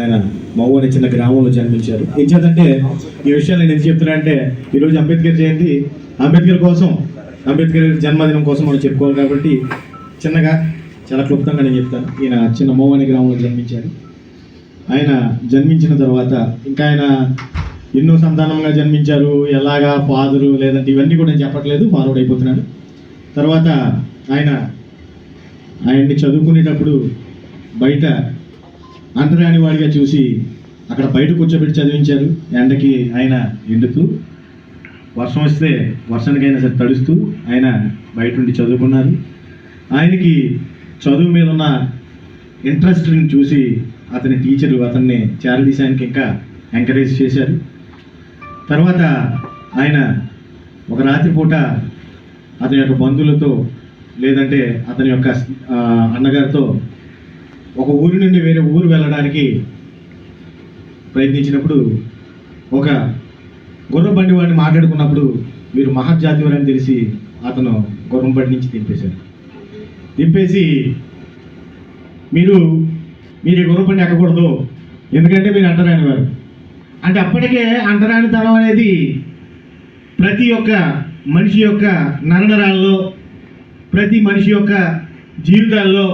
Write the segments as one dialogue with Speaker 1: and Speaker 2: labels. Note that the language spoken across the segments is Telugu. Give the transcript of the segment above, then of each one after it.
Speaker 1: ఆయన మౌ అనే చిన్న గ్రామంలో జన్మించారు. ఏం చేద్దంటే ఈ విషయాలు నేను ఎందుకు చెప్తున్నా అంటే ఈరోజు అంబేద్కర్ జయంతి అంబేద్కర్ కోసం అంబేద్కర్ జన్మదినం కోసం మనం చెప్పుకోవాలి కాబట్టి చిన్నగా చాలా క్లుప్తంగా నేను చెప్తాను. ఈయన చిన్న మౌ అనే గ్రామంలో జన్మించారు. ఆయన జన్మించిన తర్వాత ఇంకా ఆయన ఎన్నో సంతానంగా జన్మించారు ఎలాగా ఫాదరు లేదంటే ఇవన్నీ కూడా నేను చెప్పట్లేదు ఫార్వర్డ్ అయిపోతున్నాడు. తర్వాత ఆయన ఆయన్ని చదువుకునేటప్పుడు బయట అంటరాని వాడిగా చూసి అక్కడ బయట కూర్చోబెట్టి చదివించారు. ఎండకి ఆయన ఎండుతూ వర్షం వస్తే వర్షానికైనా సరే తడుస్తూ ఆయన బయట ఉండి చదువుకున్నారు. ఆయనకి చదువు మీద ఉన్న ఇంట్రెస్ట్ని చూసి అతని టీచరు అతన్ని చేరదీశానికి ఇంకా ఎంకరేజ్ చేశారు. తర్వాత ఆయన ఒక రాత్రిపూట అతని యొక్క బంధువులతో లేదంటే అతని యొక్క అన్నగారితో ఒక ఊరి నుండి వేరే ఊరు వెళ్ళడానికి ప్రయత్నించినప్పుడు ఒక గుర్రం బండి వాడిని మాట్లాడుకున్నప్పుడు మీరు మహర్జాతివారు వారని తెలిసి అతను గుర్రం బండి నుంచి దింపేశారు దింపేసి మీరు మీరు ఈ గుర్రం బండి ఎక్కకూడదు ఎందుకంటే మీరు అంటరాని వారు. అంటే అప్పటికే అంటరానితనం అనేది ప్రతి ఒక్క మనిషి యొక్క నరనరాల్లో ప్రతి మనిషి యొక్క జీవితాల్లో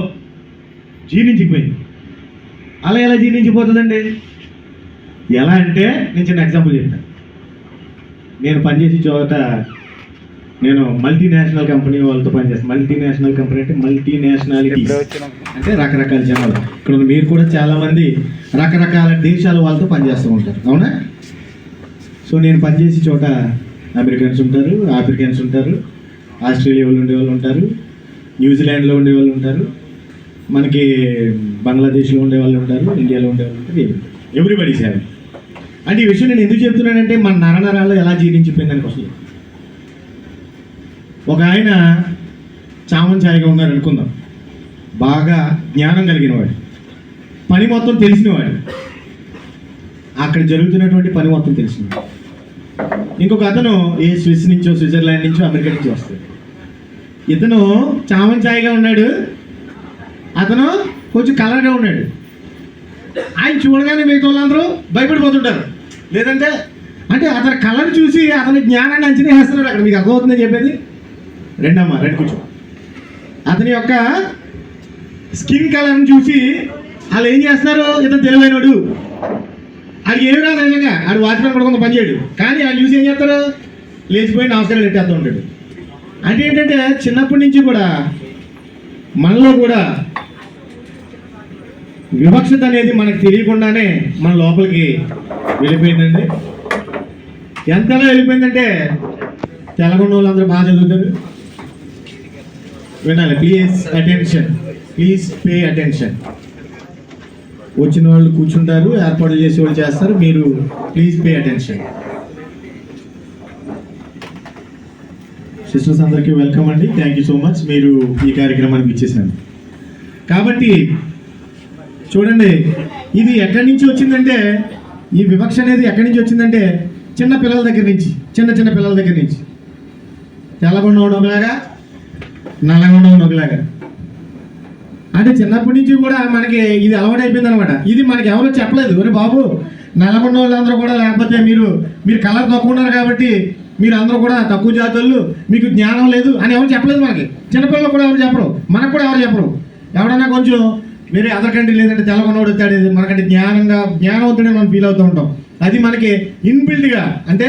Speaker 1: జీర్ణించిపోయింది. అలా ఎలా జీర్ణించిపోతుందండి? ఎలా అంటే నేను చిన్న ఎగ్జాంపుల్ చెప్తాను. నేను పనిచేసే చోట నేను మల్టీనేషనల్ కంపెనీ వాళ్ళతో పనిచేస్తాను మల్టీనేషనల్ కంపెనీ అంటే మల్టీనేషనాలిటీ అంటే రకరకాల జనాలు. ఇక్కడ మీరు కూడా చాలా మంది రకరకాల దేశాల వాళ్ళతో పనిచేస్తూ ఉంటారు. అవునా? సో నేను పనిచేసే చోట అమెరికన్స్ ఉంటారు ఆఫ్రికన్స్ ఉంటారు ఆస్ట్రేలియా వాళ్ళు ఉండే వాళ్ళు ఉంటారు న్యూజిలాండ్లో ఉండే వాళ్ళు ఉంటారు. మనకి బంగ్లాదేశ్లో ఉండే వాళ్ళు ఉంటారు ఇండియాలో ఉండే వాళ్ళు ఉంటారు ఎవ్రీబడి సార్ అంటే ఈ విషయం నేను ఎందుకు చెప్తున్నానంటే మన నరనరాలు ఎలా జీర్ణించిపోయిందని కోసం ఒక ఆయన చామన్ ఛాయగా ఉన్నారు అనుకుందాం. బాగా జ్ఞానం కలిగిన వాడు పని మొత్తం తెలిసినవాడు. అక్కడ జరుగుతున్నటువంటి పని మొత్తం తెలిసినవాడు. ఇంకొక అతను ఏ స్విస్ నుంచో స్విట్జర్లాండ్ నుంచో అమెరికా నుంచి వస్తాడు. ఇతను చామన్ ఛాయగా ఉన్నాడు. అతను కొంచెం కలర్గా ఉన్నాడు. ఆయన చూడగానే మిగతా వాళ్ళందరూ భయపడిపోతుంటారు. లేదంటే అంటే అతని కలర్ చూసి అతని జ్ఞానాన్ని అంచనా వేస్తున్నాడు అక్కడ. మీకు అర్థమవుతుందని చెప్పేది? రెండమ్మా రెండు కూర్చో. అతని యొక్క స్కిన్ కలర్ని చూసి వాళ్ళు ఏం చేస్తున్నారు ఇతను తెలివైనడు. అది ఏమి రాదు నిజంగా. ఆడు వాచ్మెన్ కూడా కొంత పనిచేయడు కానీ వాళ్ళు చూసి ఏం చేస్తారు లేచిపోయి నమస్కారం పెట్టేస్తూ ఉంటాడు. అంటే ఏంటంటే చిన్నప్పటి నుంచి కూడా మనలో కూడా వివక్షత అనేది మనకు తెలియకుండానే మన లోపలికి వెళ్ళిపోయిందండి. ఎంతలా వెళ్ళిపోయిందంటే తెలంగాణ వాళ్ళందరూ బాగా చదువుతారు. వినాలి please attention please pay attention వచ్చిన వాళ్ళు కూర్చుంటారు ఏర్పాట్లు చేసే వాళ్ళు చేస్తారు మీరు ప్లీజ్ పే అటెన్షన్ సిస్టర్స్ అందరికీ వెల్కమ్ అండి. థ్యాంక్ యూ సో మచ్ మీరు ఈ కార్యక్రమానికి ఇచ్చేసాను కాబట్టి చూడండి ఇది ఎక్కడి నుంచి వచ్చిందంటే ఈ వివక్ష అనేది ఎక్కడి నుంచి వచ్చిందంటే చిన్న పిల్లల దగ్గర నుంచి చిన్న చిన్న పిల్లల దగ్గర నుంచి. తెల్లగొండ ఒకలాగా నల్లగొండ ఒకలాగా అంటే చిన్నప్పటి నుంచి కూడా మనకి ఇది అలవాటు అయిపోయింది అనమాట ఇది మనకి ఎవరో చెప్పలేదు. ఒరే బాబు నల్లగొండ వాళ్ళందరూ కూడా లేకపోతే మీరు మీరు కలర్ తక్కువ ఉన్నారు కాబట్టి మీరు అందరూ కూడా తక్కువ జాతులు మీకు జ్ఞానం లేదు అని ఎవరు చెప్పలేదు మనకి. చిన్నపిల్లలు కూడా ఎవరు చెప్పరు. మనకు కూడా ఎవరు చెప్పరు. ఎవడన్నా కొంచెం మీరు ఎదరకండి లేదంటే తెల్లగొండోడు వచ్చాడు మనకంటే జ్ఞానంగా జ్ఞానవంతుడే మనం ఫీల్ అవుతూ ఉంటాం. అది మనకి ఇన్బిల్డ్గా అంటే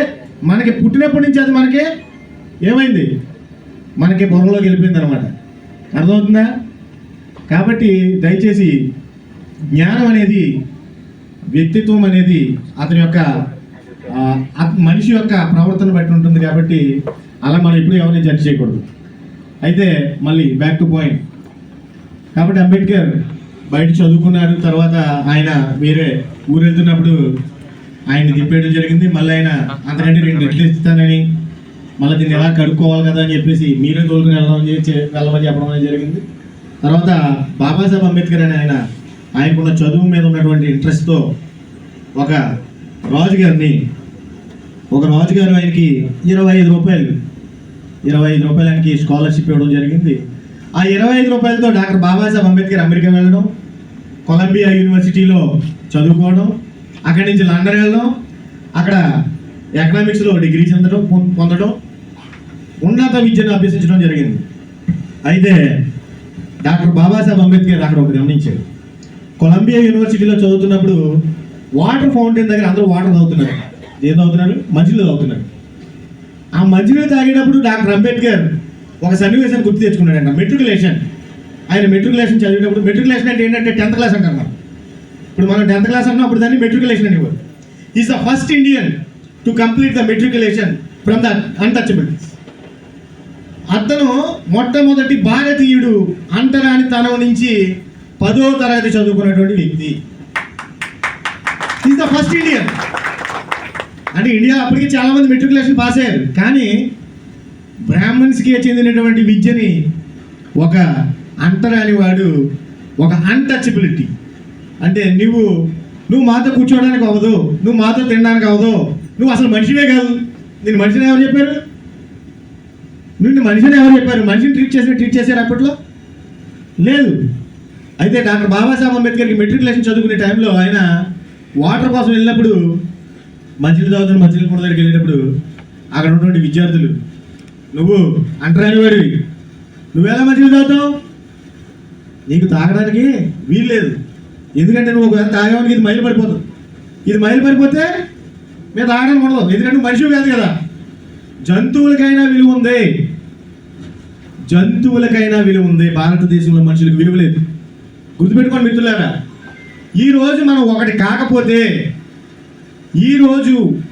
Speaker 1: మనకి పుట్టినప్పటి నుంచి అది మనకి ఏమైంది? మనకి బొమ్మలోకి వెళ్ళిపోయింది అనమాట అర్థమవుతుందా? కాబట్టి దయచేసి జ్ఞానం అనేది వ్యక్తిత్వం అనేది అతని యొక్క మనిషి యొక్క ప్రవర్తన బట్టి ఉంటుంది కాబట్టి అలా మనం ఎప్పుడు ఎవరిని జడ్జ్ చేయకూడదు. అయితే మళ్ళీ బ్యాక్ టు పాయింట్ కాబట్టి అంబేద్కర్ బయట చదువుకున్నారు తర్వాత ఆయన వేరే ఊరు వెళ్తున్నప్పుడు ఆయన తిప్పేయడం జరిగింది. మళ్ళీ ఆయన అంతకంటే రెండు రెట్లు ఇస్తానని మళ్ళీ దీన్ని ఎలా కడుక్కోవాలి కదా అని చెప్పేసి మీరే తోలుకుని వెళ్ళడం చే- వెళ్ళమని చెప్పడం అనేది జరిగింది. తర్వాత బాబాసాహెబ్ అంబేద్కర్ అని ఆయన ఆయనకున్న చదువు మీద ఉన్నటువంటి ఇంట్రెస్ట్తో ఒక రాజుగారిని ఒక రాజుగారు ఆయనకి ఇరవై ఐదు రూపాయలు ఇరవై ఐదు రూపాయలు ఆయనకి స్కాలర్షిప్ ఇవ్వడం జరిగింది. ఆ ఇరవై ఐదు రూపాయలతో డాక్టర్ బాబాసాహెబ్ అంబేద్కర్ అమెరికా వెళ్ళడం కొలంబియా యూనివర్సిటీలో చదువుకోవడం అక్కడి నుంచి లండన్ వెళ్ళడం అక్కడ ఎకనామిక్స్లో డిగ్రీ చెందడం పొందడం ఉన్నత విద్యను అభ్యసించడం జరిగింది. అయితే డాక్టర్ బాబాసాహెబ్ అంబేద్కర్ అక్కడ ఒక గమనించాడు కొలంబియా యూనివర్సిటీలో చదువుతున్నప్పుడు వాటర్ ఫౌంటైన్ దగ్గర అందరూ వాటర్ తాగుతున్నారు. ఏం తాగుతున్నారు? మంచినీళ్ళు తాగుతున్నారు. ఆ మంచినీళ్ళు తాగేటప్పుడు డాక్టర్ అంబేద్కర్ ఒక సన్నివేశాన్ని గుర్తు తెచ్చుకున్నాడంట మెట్రికులేషన్. ఆయన మెట్రికులేషన్ చదివేటప్పుడు మెట్రికులేషన్ అంటే ఏంటంటే టెన్త్ క్లాస్ అంటారు మనం ఇప్పుడు మనం టెన్త్ క్లాస్ అంటున్నాం అప్పుడు దాన్ని మెట్రికులేషన్ అనేవారు is the first Indian to complete the matriculation from the untouchabilities అతను మొట్టమొదటి భారతీయుడు అంటరానితనం నుంచి పదో తరగతి చదువుకున్నటువంటి వ్యక్తి. ఈజ్ ద ఫస్ట్ ఇండియన్ అంటే ఇండియా అప్పటికి చాలామంది మెట్రికులేషన్ పాస్ అయ్యారు. కానీ బ్రాహ్మణ్స్కి చెందినటువంటి విద్యని ఒక అంటరాని వాడు ఒక అన్టచబిలిటీ అంటే నువ్వు నువ్వు మాతో కూర్చోవడానికి అవ్వదు నువ్వు మాతో తినడానికి అవ్వదు నువ్వు అసలు మనిషివే కాదు. నేను మనిషిని ఎవరు చెప్పారు? నిన్ను మనిషిని ఎవరు చెప్పారు? మనిషిని ట్రీట్ చేసిన ట్రీట్ చేశారు అప్పట్లో? లేదు. అయితే డాక్టర్ బాబాసాహెబ్ అంబేద్కర్కి మెట్రికులేషన్ చదువుకునే టైంలో ఆయన వాటర్ కోసం వెళ్ళినప్పుడు మంచిలు తాగుతున్న మంచిలు కూడా దగ్గరికి వెళ్ళినప్పుడు అక్కడ ఉన్నటువంటి విద్యార్థులు నువ్వు అంటరాని వాడివి. నువ్వెలా మంచిలు తాగుతావు? నీకు తాగడానికి వీలు లేదు ఎందుకంటే నువ్వు ఒకవేళ తాగడానికి ఇది మైలు పడిపోతుంది ఇది మైలు పడిపోతే మేము తాగడానికి ఉండదు. ఎందుకంటే మనిషి కాదు కదా. జంతువులకైనా విలువ ఉంది. జంతువులకైనా విలువ ఉంది. భారతదేశంలో మనుషులకు విలువ లేదు. గుర్తుపెట్టుకోండి మిత్రులారా. ఈ రోజు మనం ఒకటి కాకపోతే ఈ రోజు